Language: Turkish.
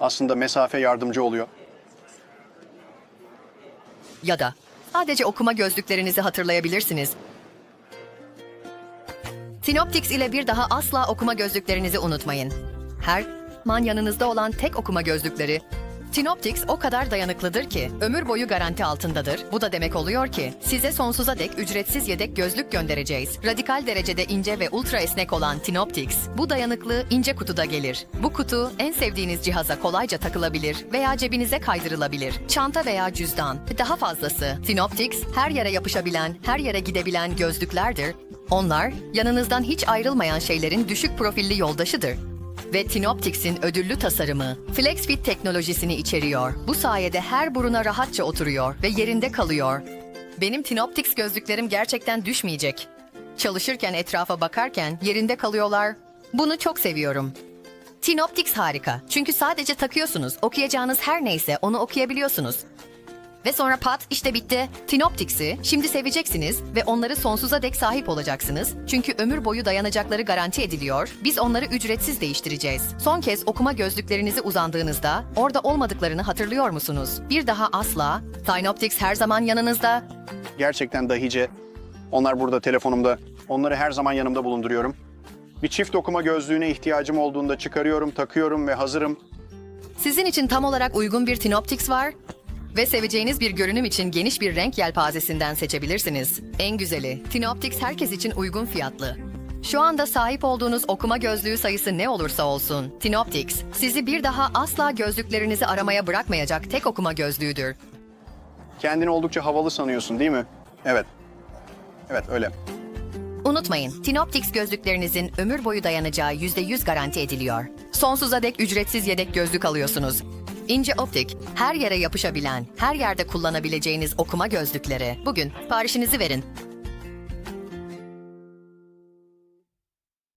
Aslında mesafe yardımcı oluyor. Ya da sadece okuma gözlüklerinizi hatırlayabilirsiniz. Synoptics ile bir daha asla okuma gözlüklerinizi unutmayın. Her man yanınızda olan tek okuma gözlükleri. Synoptics o kadar dayanıklıdır ki ömür boyu garanti altındadır. Bu da demek oluyor ki size sonsuza dek ücretsiz yedek gözlük göndereceğiz. Radikal derecede ince ve ultra esnek olan Synoptics bu dayanıklı ince kutuda gelir. Bu kutu en sevdiğiniz cihaza kolayca takılabilir veya cebinize kaydırılabilir. Çanta veya cüzdan. Daha fazlası. Synoptics her yere yapışabilen, her yere gidebilen gözlüklerdir. Onlar yanınızdan hiç ayrılmayan şeylerin düşük profilli yoldaşıdır ve Tinoptics'in ödüllü tasarımı FlexFit teknolojisini içeriyor. Bu sayede her buruna rahatça oturuyor ve yerinde kalıyor. Benim Tinoptics gözlüklerim gerçekten düşmeyecek. Çalışırken etrafa bakarken yerinde kalıyorlar. Bunu çok seviyorum. Tinoptics harika. Çünkü sadece takıyorsunuz. Okuyacağınız her neyse onu okuyabiliyorsunuz. Ve sonra pat işte bitti. Tinoptics'i şimdi seveceksiniz ve onları sonsuza dek sahip olacaksınız. Çünkü ömür boyu dayanacakları garanti ediliyor. Biz onları ücretsiz değiştireceğiz. Son kez okuma gözlüklerinizi uzandığınızda orada olmadıklarını hatırlıyor musunuz? Bir daha asla. Tinoptics her zaman yanınızda. Gerçekten dahice. Onlar burada telefonumda. Onları her zaman yanımda bulunduruyorum. Bir çift okuma gözlüğüne ihtiyacım olduğunda çıkarıyorum, takıyorum ve hazırım. Sizin için tam olarak uygun bir Tinoptics var ve seveceğiniz bir görünüm için geniş bir renk yelpazesinden seçebilirsiniz. En güzeli, Tinoptics herkes için uygun fiyatlı. Şu anda sahip olduğunuz okuma gözlüğü sayısı ne olursa olsun, Tinoptics sizi bir daha asla gözlüklerinizi aramaya bırakmayacak tek okuma gözlüğüdür. Kendini oldukça havalı sanıyorsun değil mi? Evet. Evet öyle. Unutmayın, Tinoptics gözlüklerinizin ömür boyu dayanacağı %100 garanti ediliyor. Sonsuza dek ücretsiz yedek gözlük alıyorsunuz. İnce optik, her yere yapışabilen, her yerde kullanabileceğiniz okuma gözlükleri. Bugün siparişinizi verin.